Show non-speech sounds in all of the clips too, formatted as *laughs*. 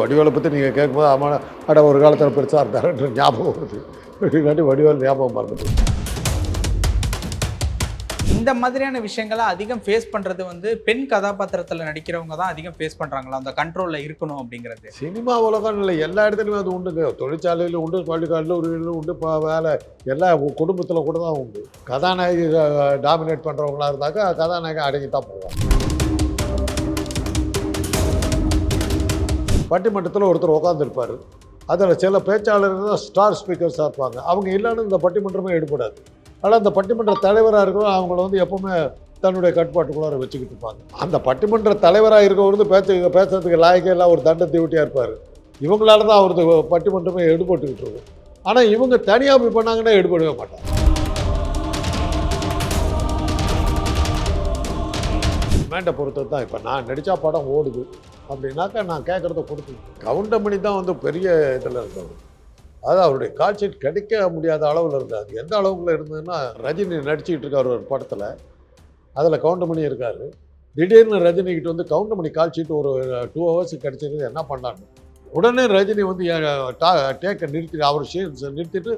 வடிவேலை பற்றி நீங்கள் கேட்கும்போது ஆமாம் அட ஒரு காலத்தில் பெருசாக இருந்தாருன்ற ஞாபகம் வருது. இதுக்காண்டி வடிவேல் ஞாபகம் மறந்துட்டு. இந்த மாதிரியான விஷயங்களை அதிகம் ஃபேஸ் பண்றது வந்து பெண் கதாபாத்திரத்துல நடிக்கிறவங்க தான் அதிகம் ஃபேஸ் பண்றாங்களா? அந்த கண்ட்ரோல்ல இருக்கணும் அப்படிங்கிறது. சினிமா உலகம் இல்லை. எல்லா இடத்துலையுமே அது உண்டுங்க. தொழிற்சாலையில் உண்டு பள்ளி கல்லூரியிலும் உண்டு இப்போ வேலை. எல்லா குடும்பத்தில் கூட தான் உண்டு. கதாநாயகி டாமினேட் பண்ணுறவங்களா இருந்தாக்கா கதாநாயகன் அடங்கி தான் போவோம் பட்டிமன்றத்தில் ஒருத்தர் உட்காந்துருப்பார் அதில் சில பேச்சாளர்கள் தான் ஸ்டார் ஸ்பீக்கர்ஸாக இருப்பாங்க. அவங்க இல்லைன்னு இந்த பட்டிமன்றமே எடுபடாது ஆனால் அந்த பட்டிமன்ற தலைவராக இருக்கிறோம் அவங்கள வந்து எப்போவுமே தன்னுடைய கட்டுப்பாட்டுக்குள்ளார வச்சுக்கிட்டு இருப்பாங்க. அந்த பட்டிமன்ற தலைவராக இருக்கவர் வந்து பேச்ச பேசுறதுக்கு லாயக்கே எல்லாம் ஒரு தண்ட டியூட்டியாக இருப்பார். இவங்களால தான் அவரது பட்டிமன்றமே எடுபட்டுக்கிட்டு இருக்கும் ஆனால் இவங்க தனியாக போய் பண்ணாங்கன்னா எடுபடவே மாட்டாங்க. மேண்டை பொறுத்தது தான். இப்போ நான் நடித்தா படம் ஓடுது. அப்படின்னாக்கா நான் கேட்குறத கொடுத்து கவுண்டமணி தான் வந்து பெரிய இதில் இருந்தவர். அது அவருடைய காட்சி கிடைக்க முடியாத அளவில் இருந்தது. எந்த அளவுக்குள்ள இருந்ததுன்னா ரஜினி நடிச்சுக்கிட்டு இருக்கார் ஒரு படத்தில். அதில் கவுண்டமணி இருக்கார். திடீர்னு ரஜினிகிட்ட வந்து கவுண்டமணி காட்சிட்டு ஒரு டூ ஹவர்ஸ் கிடைச்சது என்ன பண்ணான்னு உடனே ரஜினி வந்து டேக்கை நிறுத்தி அவர் ஷீன்ஸை நிறுத்திட்டு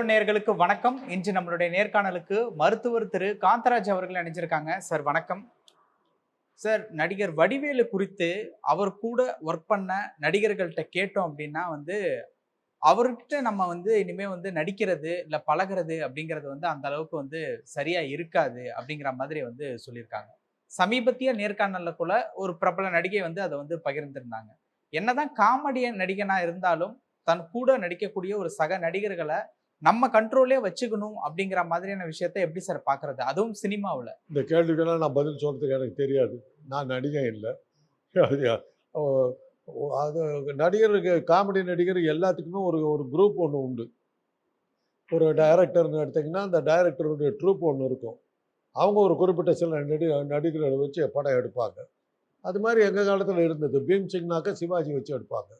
ரியலோ நேர்களுக்கு வணக்கம். இன்று நம்மளுடைய நேர்காணலுக்கு மருத்துவர் திரு. காந்தராஜ் அவர்கள் அணிஞ்சிருக்காங்க சார் வணக்கம். சார் நடிகர் வடிவேலு குறித்து அவர் கூட ஒர்க் பண்ண நடிகர்கள்ட்ட கேட்டோம் அப்படின்னா வந்து அவர்கிட்ட நம்ம வந்து இனிமே வந்து நடிக்கிறது இல்லை பழகுறது அப்படிங்கிறது வந்து அந்த அளவுக்கு வந்து சரியா இருக்காது அப்படிங்கிற மாதிரி வந்து சொல்லியிருக்காங்க. சமீபத்திய நேர்காணல்ல கூட ஒரு பிரபல நடிகை வந்து அதை வந்து பகிர்ந்திருந்தாங்க. என்னதான் காமெடியன் நடிகனா இருந்தாலும் தன் கூட நடிக்கக்கூடிய ஒரு சக நடிகர்களை நம்ம கண்ட்ரோலே வச்சுக்கணும் அப்படிங்கிற மாதிரியான விஷயத்த எப்படி சார் பார்க்குறது? அதுவும் சினிமாவில். இந்த கேள்விக்கெல்லாம் நான் பதில் சொல்கிறதுக்கு எனக்கு தெரியாது. நான் நடிகன் இல்லை. அது நடிகர் அது நடிகருக்கு காமெடி நடிகர் எல்லாத்துக்குமே ஒரு ஒரு குரூப் ஒன்று உண்டு. ஒரு டைரக்டர்னு எடுத்திங்கன்னா அந்த டைரக்டருடைய ட்ரூப் ஒன்று இருக்கும். அவங்க ஒரு குறிப்பிட்ட சில நடி நடிகர்களை வச்சு படம் எடுப்பாங்க. அது மாதிரி எங்கள் காலத்தில் இருந்தது. பீம் சிங்னாக்க சிவாஜி வச்சு எடுப்பாங்க.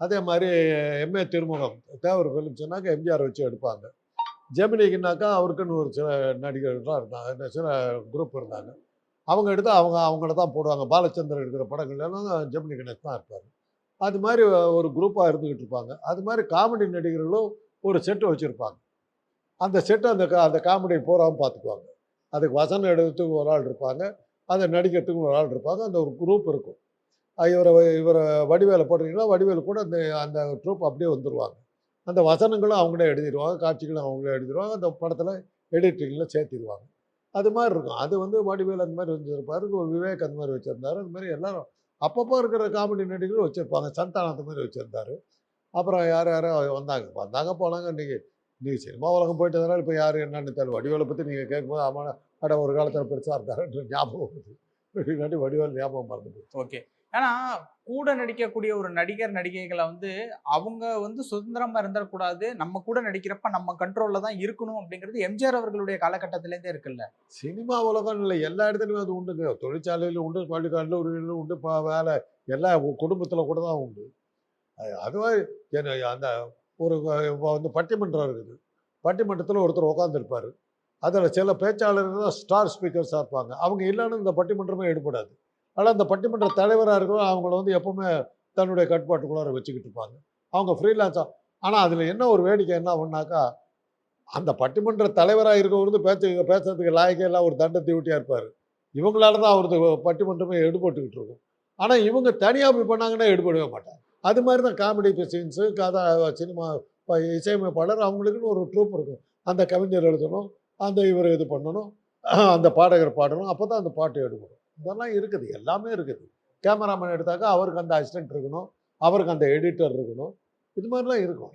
அதே மாதிரி எம்ஏ திருமுகம் தேவர் ஃபிலிம் சொன்னாக்க எம்ஜிஆர் வச்சு எடுப்பாங்க. ஜெமினிக்குனாக்கா அவருக்குன்னு ஒரு சில நடிகர்கள்லாம் இருந்தாங்க என்ன சில குரூப் இருந்தாங்க. அவங்க எடுத்து அவங்க அவங்கள தான் போடுவாங்க. பாலச்சந்திரன் எடுக்கிற படங்கள் எல்லாம் ஜெமினி கணேஷ் தான் இருப்பார். அது மாதிரி ஒரு குரூப்பாக இருந்துக்கிட்டு இருப்பாங்க. அது மாதிரி காமெடி நடிகர்களும் ஒரு செட்டு வச்சுருப்பாங்க. அந்த செட்டு அந்த அந்த காமெடி பூராவும் பார்த்துக்குவாங்க அதுக்கு வசனம் எடுத்துக்கு ஒரு ஆள் இருப்பாங்க. அதை நடிக்கிறதுக்கு ஒரு ஆள் இருப்பாங்க. அந்த ஒரு குரூப் இருக்கும். இவரை இவரை வடிவேலை போடுறீங்களா வடிவேலு கூட அந்த அந்த ட்ரூப் அப்படியே வந்துடுவாங்க அந்த வசனங்களும் அவங்களே எழுதிடுவாங்க காட்சிகளும் அவங்களே எழுதிடுவாங்க அந்த படத்தில் எடிட்டிங்கில் சேர்த்திடுவாங்க. அது மாதிரி இருக்கும். அது வந்து வடிவேல் அந்த மாதிரி வச்சுருப்பாரு விவேக் அந்த மாதிரி வச்சுருந்தாரு. அந்த மாதிரி எல்லாரும் அப்பப்போ இருக்கிற காமெடி நடிகர்களும் வச்சுருப்பாங்க. சந்தானம் அந்த மாதிரி வச்சுருந்தாரு. அப்புறம் யார் யாரோ வந்தாங்க. வந்தாங்க போனாங்க. இன்றைக்கி நீங்கள் சினிமா உலகம் போயிட்டதுனால இப்போ யார் என்னன்னு தெரியல. வடிவேலை பற்றி நீங்கள் கேட்கும்போது ஆமாம் அட ஒரு காலத்தில் பெருசாக இருந்தாருன்ற ஞாபகம் வருது. இல்லாட்டி வடிவேல் ஞாபகம் மறந்துட்டு ஓகே. ஏன்னா கூட நடிக்கக்கூடிய ஒரு நடிகர் நடிகைகளை வந்து அவங்க வந்து சுதந்திரமா இருந்துடக்கூடாது. நம்ம கூட நடிக்கிறப்ப நம்ம கண்ட்ரோல்ல தான் இருக்கணும் அப்படிங்கிறது எம்ஜிஆர் அவர்களுடைய காலகட்டத்திலேருந்தே இருக்குல்ல. சினிமா உலகம் இல்லை. எல்லா இடத்துலையும் அது உண்டுங்க தொழிற்சாலையில உண்டு பள்ளி கல்லூரியிலும் உண்டு இப்போ வேலை எல்லா குடும்பத்தில் கூட தான் உண்டு. அது- அதுவே அந்த ஒரு வந்து பட்டிமன்றம் இருக்குது. பட்டிமன்றத்தில் ஒருத்தர் உட்காந்துருப்பார் அதில் சில பேச்சாளர்கள் தான் ஸ்டார் ஸ்பீக்கர்ஸாக இருப்பாங்க. அவங்க இல்லைன்னு இந்த பட்டிமன்றமே எடுபடாது ஆனால் அந்த பட்டிமன்ற தலைவராக இருக்கிறோம் அவங்கள வந்து எப்பவுமே தன்னுடைய கட்டுப்பாட்டுக்குள்ளார வச்சுக்கிட்டு இருப்பாங்க. அவங்க ஃப்ரீலான்ஸாக ஆனால் அதில் என்ன ஒரு வேடிக்கை என்ன ஒன்றாக்கா அந்த பட்டிமன்ற தலைவராக இருக்கவர் வந்து பேச்ச பேசுறதுக்கு லாயக்கே இல்லை ஒரு தண்ட டியூட்டியாக இருப்பார். இவங்களால தான் அவரது பட்டிமன்றமே எடுபட்டுக்கிட்டு இருக்கும். ஆனால் இவங்க தனியாக போய் பண்ணாங்கன்னா எடுபடவே மாட்டாங்க. அது மாதிரி தான் காமெடி சீன்ஸு கதை சினிமா இசையமைப்பாளர் அவங்களுக்குன்னு ஒரு ட்ரூப் இருக்கும். அந்த கவிஞர் எழுதணும் அந்த இவர் இது பண்ணணும் அந்த பாடகர் பாடணும் அப்போ தான் அந்த பாட்டு எடுக்கணும் இதெல்லாம் இருக்குது எல்லாமே இருக்குது. கேமராமேன் எடுத்தாக்கா அவருக்கு அந்த அசிஸ்டன்ட் இருக்கணும் அவருக்கு அந்த எடிட்டர் இருக்கணும். இது மாதிரிலாம் இருக்கும்.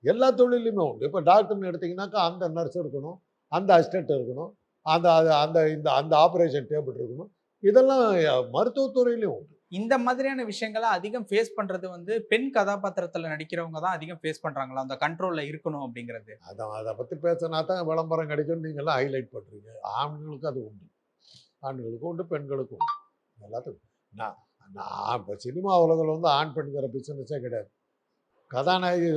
எல்லா தொழிலையுமே உண்டு. இப்போ டாக்டர்னு எடுத்தீங்கன்னாக்கா அந்த நர்ஸ் இருக்கணும் அந்த அசிஸ்டன்ட் இருக்கணும் அந்த அது- அந்த இந்த அந்த ஆப்ரேஷன் டேபிள் இருக்கணும். இதெல்லாம் மருத்துவத்துறையிலையும் உண்டு. இந்த மாதிரியான விஷயங்களை அதிகம் ஃபேஸ் பண்றது வந்து பெண் கதாபாத்திரத்துல நடிக்கிறவங்க தான் அதிகம் ஃபேஸ் பண்றாங்களா? அந்த கண்ட்ரோல்ல இருக்கணும் அப்படிங்கிறது. அதான் அதை பற்றி பேசினா தான் விளம்பரம் கிடைக்கும் நீங்கள்லாம் ஹைலைட் பண்ணுறீங்க ஆண்களுக்கு அது உண்டு. ஆண்களுக்கும் உண்டு பெண்களுக்கும் உண்டு. எல்லாத்துக்கும் நான் நான் இப்போ சினிமா உலகில் வந்து ஆண் பெண்கிற பிஸ்னஸே கிடையாது. கதாநாயகி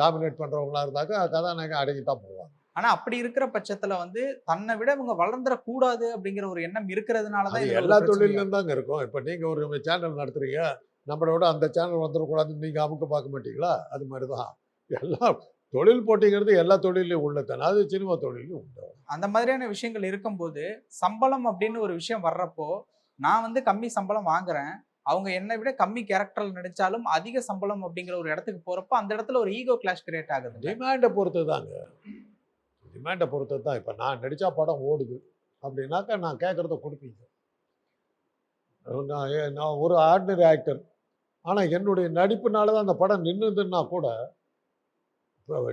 டாமினேட் பண்ணுறவங்களா இருந்தாக்கா கதாநாயகன் அடங்கி தான் போவாங்க. ஆனா அப்படி இருக்கிற பட்சத்துல வந்து தன்னை விட இவங்க வளர்ந்துடக் கூடாது அப்படிங்கிற ஒரு எண்ணம் இது ஒரு எல்லா தொழிலும் தாங்க இருக்கும். இப்போ நீங்கள் ஒரு சேனல் நடத்துறீங்க நம்மளோட அந்த சேனல் வந்துடக்கூடாதுன்னு நீங்கள் அமுக்க பார்க்க மாட்டீங்களா? அது மாதிரி தான் எல்லா தொழில் போட்டிங்கிறது எல்லா தொழிலையும் உள்ளதானே அது சினிமா தொழிலையும் உண்டு. அந்த மாதிரியான விஷயங்கள் இருக்கும்போது சம்பளம் அப்படின்னு ஒரு விஷயம் வர்றப்போ நான் வந்து கம்மி சம்பளம் வாங்குறேன். அவங்க என்னை விட கம்மி கேரக்டர்ல நடிச்சாலும் அதிக சம்பளம் அப்படிங்கிற ஒரு இடத்துக்கு போறப்போ அந்த இடத்துல ஒரு ஈகோ கிளாஷ் கிரியேட் ஆகுது. டிமாண்டை பொறுத்து தாங்க டிமாண்டை பொறுத்து தான் இப்போ நான் நடித்தா படம் ஓடுது அப்படின்னாக்கா நான் கேட்குறத கொடுப்பீங்க. நான் ஒரு ஆர்டினரி ஆக்டர் ஆனால் என்னுடைய நடிப்புனால தான் அந்த படம் நின்றுதுன்னா கூட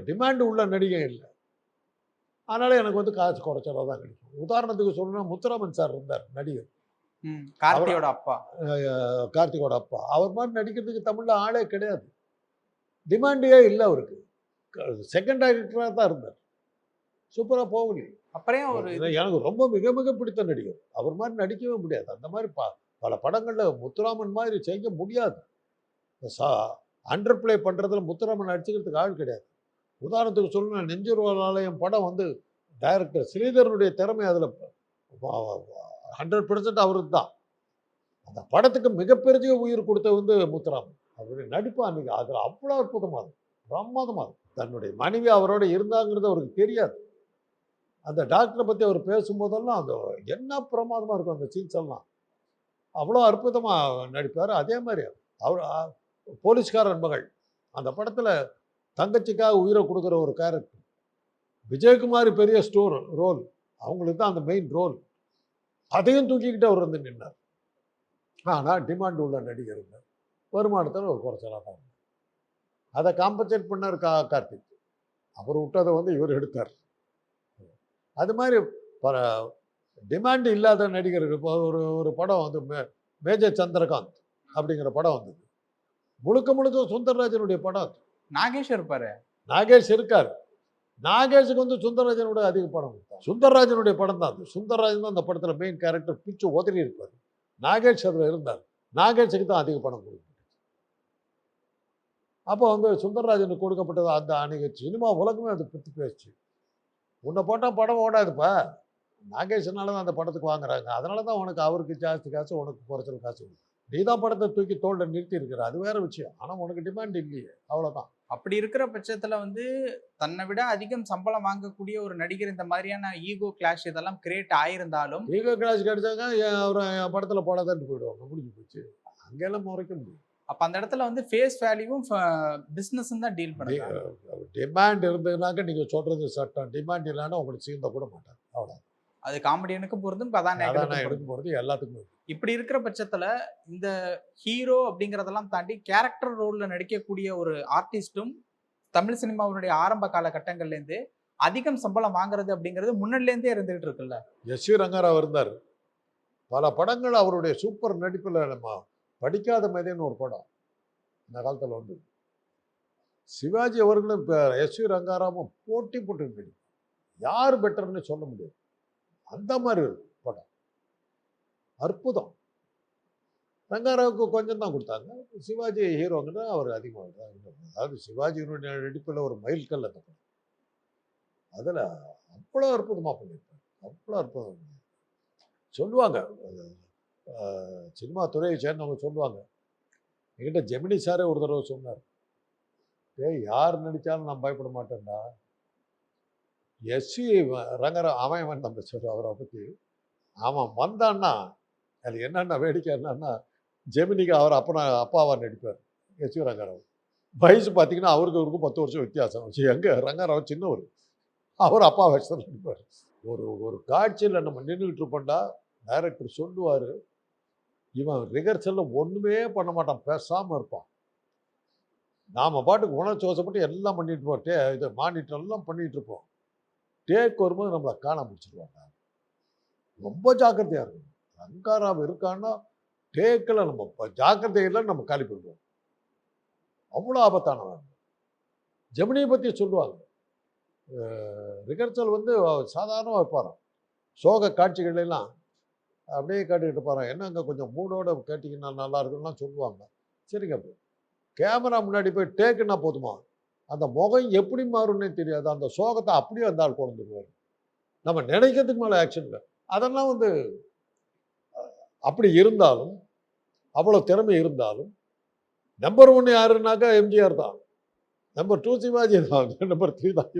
டிமாண்ட் உள்ள நடிகை இல்லை. அதனால எனக்கு வந்து காசு குறைச்சலாக தான் கிடைக்கும். உதாரணத்துக்கு சொல்லணும்னா முத்துராமன் சார் இருந்தார் நடிகர். கார்த்தியோட அப்பா. கார்த்திகோட அப்பா. அவர் மாதிரி நடிக்கிறதுக்கு தமிழ்ல ஆளே கிடையாது. டிமாண்டே இல்லை அவருக்கு. செகண்ட் ஆக்டராக தான் இருந்தார். சூப்பராக போகலையே அப்புறம் ஒரு எனக்கு ரொம்ப மிக மிக பிடித்த நடிகர். அவர் மாதிரி நடிக்கவே முடியாது. அந்த மாதிரி ப பல படங்களில் முத்துராமன் மாதிரி செய்ய முடியாது. அண்டர் ப்ளே பண்ணுறதுல முத்துராமன் நடிச்சுக்கிறதுக்கு ஆள் கிடையாது. உதாரணத்துக்கு சொல்லணும் ஆலயம் படம் வந்து டைரக்டர் ஸ்ரீதரனுடைய திறமை அதில் ஹண்ட்ரட் பர்சன்ட் அவருக்கு தான். அந்த படத்துக்கு மிகப்பெரிய உயிர் கொடுத்த வந்து முத்துராமன். அவருடைய நடிப்பு அன்னைக்கு அதில் அவ்வளோ அற்புதமாக இருக்கும் பிரமாதமாக இருக்கும் தன்னுடைய மனைவி அவரோட இருந்தாங்கிறது அவருக்கு தெரியாது. அந்த டாக்டரை பற்றி அவர் பேசும்போதெல்லாம் அந்த என்ன பிரமாதமாக இருக்கும் அந்த சீன்ஸ் எல்லாம். அவ்வளோ அற்புதமாக நடிப்பார். அதே மாதிரி அவர் போலீஸ்காரன் மகள். அந்த படத்தில் தங்கச்சிக்காக உயிரை கொடுக்குற ஒரு கேரக்டர் விஜயகுமார் பெரிய ஸ்டோர் ரோல் அவங்களுக்கு தான் அந்த மெயின் ரோல் அதையும் தூக்கிக்கிட்டு அவர் வந்து நின்னார். ஆனால் டிமாண்ட் உள்ள நடிகர் இல்லை வருமானத்தில் ஒரு குறைச்சலாக தான் அதை காம்பன்சேட் பண்ணார் கா கார்த்திக். அவர் விட்டதை வந்து இவர் எடுத்தார். அது மாதிரி பல டிமாண்ட் இல்லாத நடிகர்கள் இப்போ ஒரு ஒரு படம் வந்து மே மேஜர் சந்திரகாந்த் அப்படிங்கிற படம் வந்தது. முழுக்க முழுக்க சுந்தரராஜனுடைய படம் அது. நாகேஷ் இருப்பாரு. நாகேஷ் இருக்கார். நாகேஷுக்கு வந்து சுந்தரராஜனுடைய அதிக படம் கொடுத்தார். சுந்தரராஜனுடைய படம் தான் அது. சுந்தரராஜன் தான் அந்த படத்தில் மெயின் கேரக்டர் பிச்சு உதறி இருப்பார். நாகேஷ் அதில் இருந்தார். நாகேஷுக்கு தான் அதிக படம் கொடுக்கும் அப்போ வந்து சுந்தரராஜனுக்கு கொடுக்கப்பட்டது அந்த அன்னைக்கு சினிமா உலகமே அது பித்து பேசுச்சு உன்னை போட்டால் படம் ஓடாதுப்பா. நாகேஷனால தான் அந்த படத்துக்கு வாங்குறாங்க. அதனால தான் உனக்கு அவருக்கு ஜாஸ்தி காசு உனக்கு குறைச்சல் காசு. நீ தான் படத்தை தூக்கி தோல்ல நிறுத்தி இருக்கிற அது வேற விஷயம். ஆனால் உனக்கு டிமாண்ட் இல்லையே. அவ்வளோதான் அப்படி இருக்கிற பட்சத்துல வந்து தன்னை விட அதிகம் சம்பளம் வாங்கக்கூடிய ஒரு நடிகர் இந்த மாதிரியான ஈகோ கிளாஷ் இதெல்லாம் கிரியேட் ஆயிருந்தாலும் ஈகோ கிளாஸ் கிடைச்சாங்க அவரை படத்தில் போடாதான்ட்டு போயிடுவாங்க. முடிஞ்சு போச்சு அங்கெல்லாம் முறைக்க முடியும் அப்ப அந்த இடத்துல வந்து ஃபேஸ் வேல்யூவும் பிசினஸ் தான் டீல் பண்ணுறாங்க டிமாண்ட் இருந்ததுனாக்க நீங்கள் சொல்கிறது சட்டம். டிமாண்ட் இல்லைன்னா உங்களுக்கு சீர்ந்த கூட மாட்டாங்க அவ்வளோ அது காமெடியனுக்கு பொருந்தும் அதான் நான் கதாநாயகனுக்கு எடுக்கும் போகிறது எல்லாத்துக்குமே இப்படி இருக்கிற பட்சத்துல இந்த ஹீரோ அப்படிங்கறதெல்லாம் தாண்டி கேரக்டர் ரோல்ல நடிக்கக்கூடிய ஒரு ஆர்டிஸ்டும் தமிழ் சினிமாவுடைய ஆரம்ப காலகட்டங்கள்ல இருந்து அதிகம் சம்பளம் வாங்குறது அப்படிங்கிறது முன்னாடில இருந்தே இருந்துகிட்டு இருக்குல்ல. எஸ் வி ரங்கராவ் இருந்தார். பல படங்கள் அவருடைய சூப்பர் நடிப்பில் நம்ம படிக்காத மேதைன்னு ஒரு படம் இந்த காலத்தில் வந்து சிவாஜி அவர்களும் இப்போ எஸ் வி ரங்காராமும் போட்டி போட்டு நடிப்பார் யார் பெட்டர்னு சொல்ல முடியாது. அந்த மாதிரி படம். அற்புதம். ரங்காராவுக்கு கொஞ்சம் தான் கொடுத்தாங்க. சிவாஜி ஹீரோங்கன்னா அவர் அதிகமாக அதாவது சிவாஜியினுடைய நடிப்பில் ஒரு மைல்கல் அந்த படம். அதில் அவ்வளோ அற்புதமாக பண்ணியிருப்பார். அவ்வளோ அற்புதம் சொல்லுவாங்க. சினிமா துறையை சேர்ந்தவங்க சொல்லுவாங்க. என்கிட்ட ஜெமினி சாரே ஒரு தடவை சொன்னார். ஏய் யார் நடித்தாலும் நான் பயப்பட மாட்டேன்டா. எஸ்சி ரங்கர அவன் நம்ம சொல்கிறோம் அவரை பற்றி அவன் வந்தான்னா அது என்னென்ன வேடிக்கை என்னன்னா ஜெமினிக்கு அவர் அப்பனா அப்பாவா நடிப்பார் எஸ்வி ரங்கராவ். வயசு பார்த்தீங்கன்னா அவருக்கு அவருக்கும் பத்து வருஷம் வித்தியாசம். எங்கே ரங்கராவ் சின்னவர். அவர் அப்பா வயசில் நடிப்பார். ஒரு ஒரு காட்சியில் நம்ம நின்றுக்கிட்டு இருப்போம்டா டைரக்டர் சொல்லுவார். இவன் ரிகர்சலில் ஒன்றுமே பண்ண மாட்டான் பேசாமல் இருப்பான். நாம் பாட்டுக்கு உணர்ச்சி வசப்பட்டு எல்லாம் பண்ணிட்டு இருப்போம். டே இது மானிட்டர் எல்லாம் பண்ணிகிட்டு இருப்போம். டேக் வரும்போது நம்மளை காண முடிச்சிருவாங்க ரொம்ப ஜாக்கிரதையாக இருக்கணும். ரங்காராவ் இருக்கான்னா டேக்கில் நம்ம ப- ஜாக்கிரதையில நம்ம காலி பண்ணுவோம் அவ்வளோ ஆபத்தானவன் ஜெமினியை பற்றி சொல்லுவாங்க. ரிகர்சல் வந்து சாதாரணமாக வைப்பாராம். சோக காட்சிகள்லாம் அப்படியே காட்டிக்கிட்டு போகிறோம் என்னங்க கொஞ்சம் மூடோட கேட்டிங்கன்னா நல்லா இருக்குன்னா சொல்லுவாங்க. சரிங்க அப்படி. கேமரா முன்னாடி போய் டேக்குன்னா போதுமா? அந்த முகம் எப்படி மாறும்னே தெரியாது. அந்த சோகத்தை அப்படியே அந்த ஆள் கொண்டு நம்ம நினைக்கிறதுக்கு மேலே ஆக்ஷன் அதெல்லாம் வந்து அப்படி இருந்தாலும் அவ்வளோ திறமை இருந்தாலும் நம்பர் ஒன்று யாருன்னாக்கா எம்ஜிஆர் தான். நம்பர் டூ சிவாஜி தான். *laughs* நம்பர் த்ரீ தான்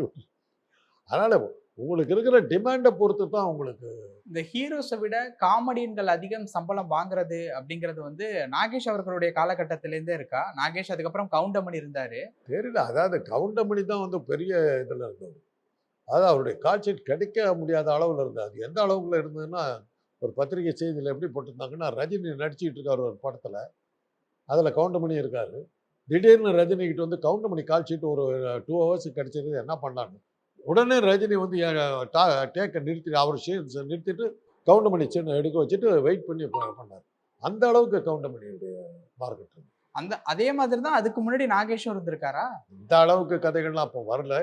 அதனால் உங்களுக்கு இருக்கிற டிமாண்டை பொறுத்து தான் உங்களுக்கு இந்த ஹீரோஸை விட காமெடியன்கள் அதிகம் சம்பளம் வாங்குறது அப்படிங்கிறது வந்து நாகேஷ் அவர்களுடைய காலகட்டத்திலேருந்தே இருக்கா? நாகேஷ் அதுக்கப்புறம் கவுண்டமணி இருந்தாரு. தெரியல. அதாவது கவுண்டமணி தான் வந்து பெரிய இதில் இருந்தவர். அதாவது அவருடைய காட்சி கிடைக்க முடியாத அளவில் இருந்தது. அது எந்த அளவுக்குள்ள இருந்ததுன்னா ஒரு பத்திரிகை செய்தியில் எப்படி போட்டிருந்தாங்கன்னா ரஜினி நடிச்சிட்டு இருக்கார் ஒரு படத்தில். அதில் கவுண்டமணி இருக்கார். திடீர்னு ரஜினிகிட்ட வந்து கவுண்டமணி கால் ஒரு டூ ஹவர்ஸ் கிடைச்சது. என்ன பண்ணான்னு உடனே ரஜினி வந்து டேக்கை நிறுத்தி அவர் சீன்ஸ் நிறுத்திட்டு கவுண்டமணி சின்ன எடுக்க வச்சுட்டு வெயிட் பண்ணி பண்ணார். அந்த அளவுக்கு கவுண்டமணியுடைய மார்க்கெட் அந்த அதே மாதிரி தான் அதுக்கு முன்னாடி நாகேஷும் இருந்திருக்காரா? இந்த அளவுக்கு கதைகள்லாம் அப்போ வரல.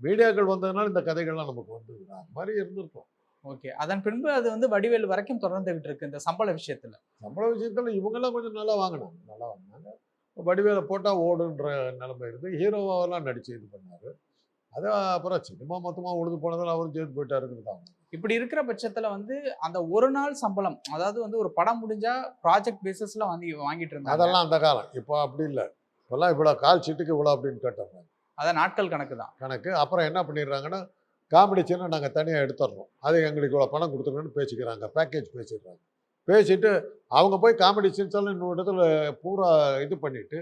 மீடியாக்கள் வந்ததுனால இந்த கதைகள்லாம் நமக்கு வந்தது அது மாதிரி இருந்திருக்கும். ஓகே. அதன் பின்பு அது வந்து வடிவேல் வரைக்கும் தொடர்ந்துகிட்டு இருக்கு இந்த சம்பள விஷயத்துல. சம்பள விஷயத்தில் இவங்கெல்லாம் கொஞ்சம் நல்லா வாங்கினாங்க. நல்லா வாங்கினாங்க. வடிவேலை போட்டால் ஓடுன்ற நிலைமை இருந்து ஹீரோவாவெல்லாம் நடித்து இது பண்ணார். அது அப்புறம் சினிமா மொத்தமாக உழுது போனதால் அவரும் சேர்த்து போயிட்டாருங்கிறது தான். இப்படி இருக்கிற பட்சத்துல வந்து அந்த ஒரு நாள் சம்பளம் அதாவது வந்து ஒரு படம் முடிஞ்சா ப்ராஜெக்ட் பேசிஸ்ல வாங்கி வாங்கிட்டு இருந்தாங்க. அதெல்லாம் அந்த காலம். இப்போ அப்படி இல்லை. இப்போல்லாம் இவ்வளோ கால் சீட்டுக்கு இவ்வளோ அப்படின்னு கேட்டாங்க அதான் நாட்கள் கணக்கு தான். கணக்கு. அப்புறம் என்ன பண்ணிடுறாங்கன்னா காமெடி சீனை நாங்கள் தனியாக எடுத்துடுறோம். அது எங்களுக்கு இவ்வளோ பணம் கொடுத்துருங்கன்னு பேசிக்கிறாங்க. பேக்கேஜ் பேசிடுறாங்க. பேசிட்டு அவங்க போய் காமெடி சீன்ஸ் எல்லாம் இன்னொரு இடத்துல பூரா இது பண்ணிட்டு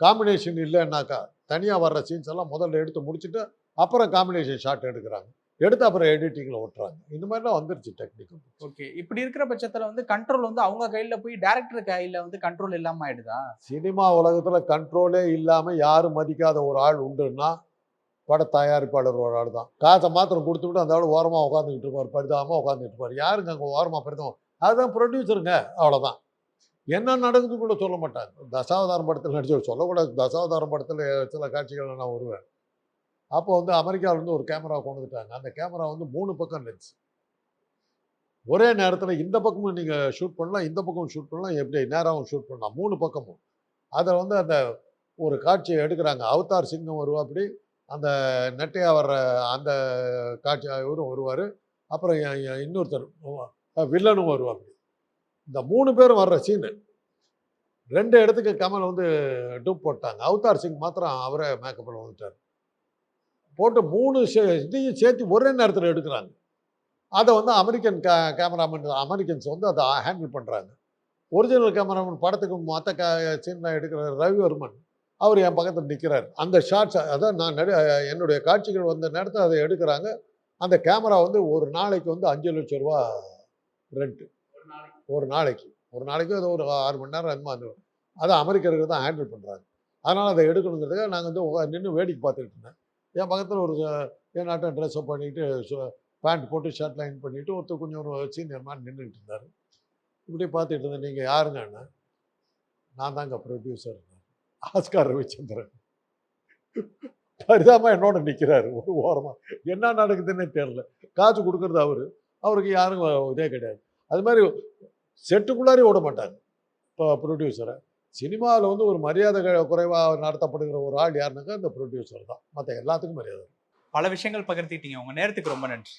காம்பினேஷன் இல்லைன்னாக்கா தனியாக வர்ற சீன்ஸ் எல்லாம் முதல்ல எடுத்து முடிச்சுட்டு அப்புறம் காம்பினேஷன் ஷாட் எடுக்கிறாங்க. எடுத்து அப்புறம் எடிட்டிங்கில் ஓட்டுறாங்க இந்த மாதிரிலாம் வந்துருச்சு டெக்னிக் ஓகே இப்படி இருக்கிற பட்சத்துல வந்து கண்ட்ரோல் வந்து அவங்க கையில போய் டைரக்டர் கையில வந்து கண்ட்ரோல் இல்லாம ஆயிடுதா? சினிமா உலகத்தில் கண்ட்ரோலே இல்லாமல் யாரும் மதிக்காத ஒரு ஆள் உண்டுன்னா பட தயாரிப்பாளர் ஒரு ஆள் தான். காசை மாத்திரம் கொடுத்துட்டு அந்த ஆள் ஓரமாக உட்காந்துக்கிட்டு இருப்பார் பரிதாபமாக உட்காந்துட்டு இருப்பார். யாருங்க அங்கே ஓரமாக பரிதாபம்? அதுதான் ப்ரொடியூசருங்க அவ்வளோதான் என்ன நடக்குது கூட சொல்ல மாட்டாங்க. தசாவதாரம் படத்தில் நடிச்சு சொல்லக்கூடாது. தசாவதாரம் படத்தில் சில காட்சிகள் நான் வருவேன். அப்போ வந்து அமெரிக்காவிலேருந்து ஒரு கேமரா கொண்டு வந்துட்டாங்க. அந்த கேமரா வந்து மூணு பக்கம் லென்ஸ். ஒரே நேரத்தில் இந்த பக்கமும் நீங்கள் ஷூட் பண்ணலாம் இந்த பக்கமும் ஷூட் பண்ணலாம் எப்படி நேராகவும் ஷூட் பண்ணலாம் மூணு பக்கமும். அதை வந்து அந்த ஒரு காட்சியை எடுக்கிறாங்க. அவதார் சிங்கம் வருவா அப்படி அந்த நெட்டையா வர்ற அந்த காட்சி இவரும் வருவார். அப்புறம் இன்னொருத்தர் வில்லனும் வருவாங்க இந்த மூணு பேரும் வர்ற சீனு. ரெண்டு இடத்துக்கு கமல் வந்து டூப் போட்டாங்க. அவதார் சிங் மாத்திரம் அவரே மேக்கப்பில் வந்துட்டார். போட்டு மூணு சே- இதையும் சேர்த்து ஒரே நேரத்தில் எடுக்கிறாங்க. அதை வந்து அமெரிக்கன் கே கேமராமேன் அமெரிக்கன்ஸ் வந்து அதை ஹேண்டில் பண்ணுறாங்க ஒரிஜினல் கேமராமேன் படத்துக்கு மற்ற கே சீன்லாம் எடுக்கிற ரவிவர்மன் அவர் என் பக்கத்தில் நிற்கிறார் அந்த ஷார்ட்ஸ் அதான் நான் நடி என்னுடைய காட்சிகள் வந்த நேரத்தில் அதை எடுக்கிறாங்க. அந்த கேமரா வந்து ஒரு நாளைக்கு வந்து அஞ்சு லட்சம் ரூபா ரெண்ட்டு ஒரு நாளைக்கு. ஒரு நாளைக்கு அது ஒரு ஆறு மணி நேரம் என்னமோ அந்த அதை அமெரிக்கர்கள் தான் ஹேண்டில் பண்ணுறாங்க அதனால் அதை எடுக்கணுங்கிறதுக்காக நாங்கள் வந்து நின்று வேடிக்கை பார்த்துக்கிட்டு இருந்தேன். என் பக்கத்தில் ஒரு என் நாட்டம் ட்ரெஸ்ஸை பண்ணிக்கிட்டு பேண்ட் போட்டு ஷர்ட் லைன் பண்ணிவிட்டு ஒருத்தர் கொஞ்சம் ஒரு சீனியர் மாதிரி நின்றுட்டு இருந்தார். இப்படி பார்த்துட்டு இருந்தேன் நீங்கள் யாருங்க அண்ணா? நான் தாங்க ப்ரொடியூசர் ஆஸ்கார் ரவிச்சந்திரன். பரிதாபமாக என்னோட நிற்கிறாரு ஒரு ஓரமாக என்ன நடக்குதுன்னே தெரில காசு கொடுக்குறது அவர். அவருக்கு யாரும் இதே கிடையாது. அது மாதிரி செட்டுக்குள்ளாரே ஓட மாட்டாங்க. இப்போ ப்ரொடியூசரை சினிமாவில் வந்து ஒரு மரியாதை குறைவாக நடத்தப்படுகிற ஒரு ஆள் யாருனாக்கா இந்த ப்ரொடியூசர் தான். மற்ற எல்லாத்துக்கும் மரியாதை பல விஷயங்கள் பகிர்த்திட்டீங்க உங்கள் நேரத்துக்கு ரொம்ப நன்றி.